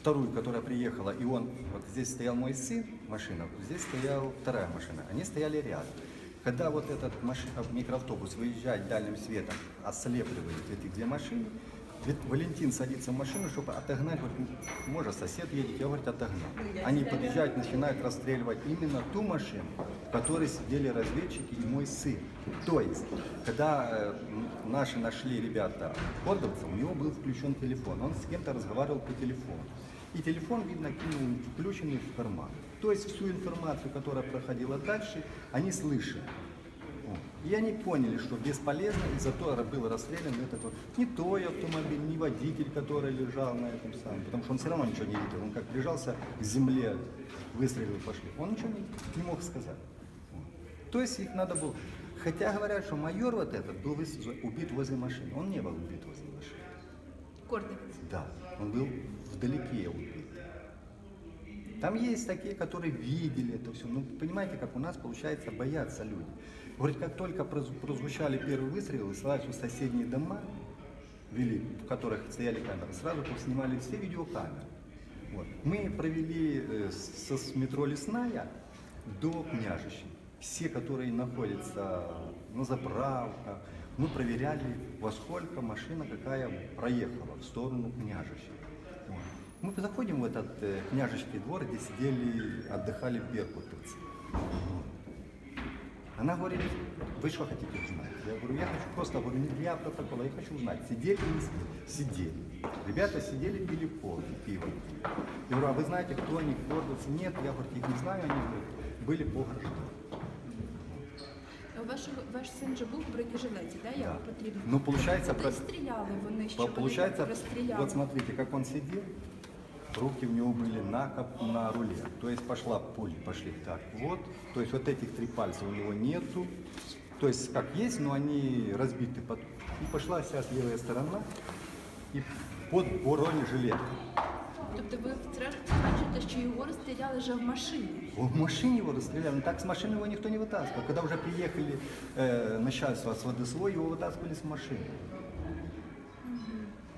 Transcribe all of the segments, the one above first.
вторую, которая приехала, и он, вот здесь стоял мой сын, машина, здесь стояла вторая машина, они стояли рядом. Когда вот этот маш- микроавтобус выезжает дальним светом, ослепливает эти две машины, Валентин садится в машину, чтобы отогнать, вот, может, сосед едет, я, говорит, отогнал. Они подъезжают, начинают расстреливать именно ту машину, в которой сидели разведчики и мой сын. То есть, когда э, наши нашли ребята кордовца, у него был включен телефон, он с кем-то разговаривал по телефону. И телефон, видно, кинул включенный в карман. То есть всю информацию, которая проходила дальше, они слышали. И они поняли, что бесполезно, и зато был расстрелян этот вот не той автомобиль, не водитель, который лежал на этом самом, потому что он все равно ничего не видел. Он как прижался к земле, выстрелы пошли. Он ничего не, не мог сказать. Вот. То есть их надо было... Хотя говорят, что майор вот этот был убит возле машины. Он не был убит возле машины. Кордовець. Да, он был вдалеке убит. Там есть такие, которые видели это все. Ну, понимаете, как у нас, получается, боятся люди. Говорит, как только проз- прозвучали первые выстрелы, сразу соседние дома вели, в которых стояли камеры, сразу снимали все видеокамеры. Вот. Мы провели э, со- с метро Лесная до Княжища. Все, которые находятся на заправках, мы проверяли, во сколько машина какая проехала в сторону Княжища. Вот. Мы заходим в этот э, княжеский двор, где сидели, отдыхали беркутовцы. Вот. Она говорит, вы что хотите узнать? Я говорю, я хочу просто, говорю, не для протокола, я хочу узнать, сидели или не сидели? Сидели. Ребята сидели, пили пиво. пиво. Я говорю, а вы знаете, кто они, гордовцы? Нет, я говорю, их не знаю, они говорят, были по гражданам. Ваш, ваш син же був в бронежилеті, да? Як Да. потрібно? Ну, получается, Куди про- стріляли вони, що По- вони Получается, розстріляли? вот смотрите, как он сидел, руки у него были на, на руле. То есть пошла пули, пошли так вот. То есть вот этих три пальца у него нету. То есть как есть, но они разбиты. Под... И пошла вся левая сторона и под бронежилет. Тобто ви вчора бачите, що його розстріляли вже в машині. В машине его расстреляли. Но так с машины его никто не вытаскивал. Когда уже приехали э, начальство с ВДСО, его вытаскивали с машины.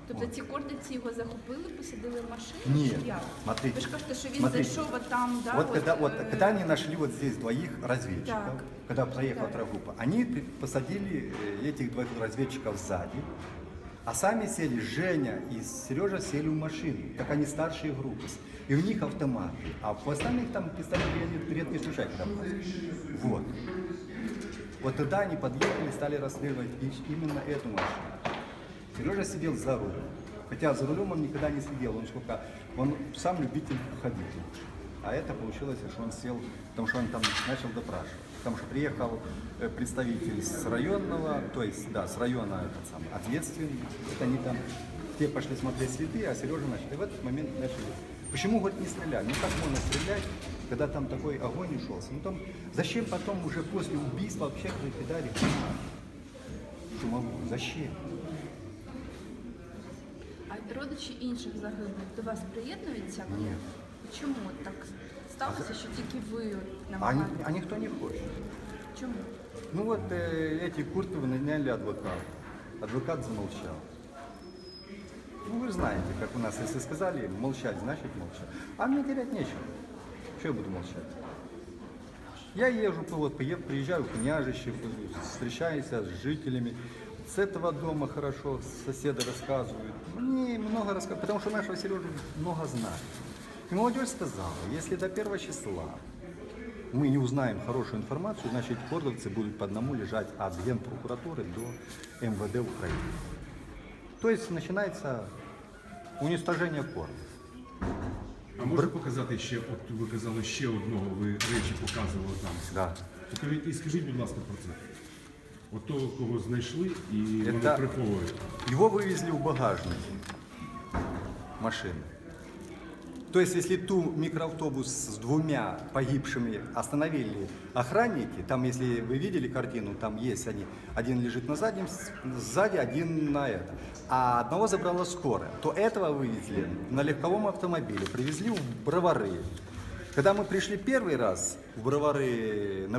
Тобто ці кордиці його захопили, посадили в машину? Ні, чи як? смотрите, Ви ж кажете, що він смотрите. зайшов от там, да? вот, когда, вот, е, когда они нашли вот здесь двоих разведчиков, Так. когда проехала Так. трагруппа, они при- посадили э, этих двоих разведчиков сзади, а сами сели, Женя и Сережа сели в машину, как они старшие группы. И у них автоматы, а в остальных там пистолеты они вперед не слушают. Вот. Вот тогда они подъехали, стали расстреливать и- именно эту машину. Сережа сидел за рулем. Хотя за рулем он никогда не сидел, он сколько, он сам любитель ходить. А это получилось, что он сел, потому что он там начал допрашивать. Потому что приехал э, представитель с районного, то есть, да, с района этот самый, ответственный. Это они там, те пошли смотреть следы, а Сережа начал. И в этот момент начали. Почему, говорит, не стреляли? Ну как можно стрелять, когда там такой огонь ушелся? Ну там, зачем потом уже после убийства вообще кидали шумовую? Зачем? А родичі інших загиблих до вас приєднуються? Ні. Чому так сталося, що тільки ви от А, ни- намагаєтесь? а никто не хочет. Чому? Ну вот э, эти Куртовы наняли адвоката. Адвокат замолчал. Ну вы же знаете, как у нас, если сказали молчать, значит молчать. А мне терять нечего. Что я буду молчать? Я езжу, вот, пое- приезжаю в княжище, встречаюсь с жителями. С этого дома хорошо, соседи рассказывают. Мне много рассказывают, потому что нашего Сережи много знает. И молодежь сказала, если до первого числа мы не узнаем хорошую информацию, значит кордовцы будут по одному лежать от Генпрокуратуры до МВД Украины. То есть начинается уничтожение кордов. А можна показати ще, от ви казали, ще одного ви речі показували там. Да. Покажіть і скажіть, будь ласка, про це. От того, кого знайшли, і вони Это- приховують. Его вывезли в багажнике машины. То есть, если ту микроавтобус с двумя погибшими остановили охранники, там, если вы видели картину, там есть они, один лежит на заднем, с- сзади один на это, а одного забрала скорая, то этого вывезли на легковом автомобиле, привезли в Бровары. Когда мы пришли первый раз в Бровары на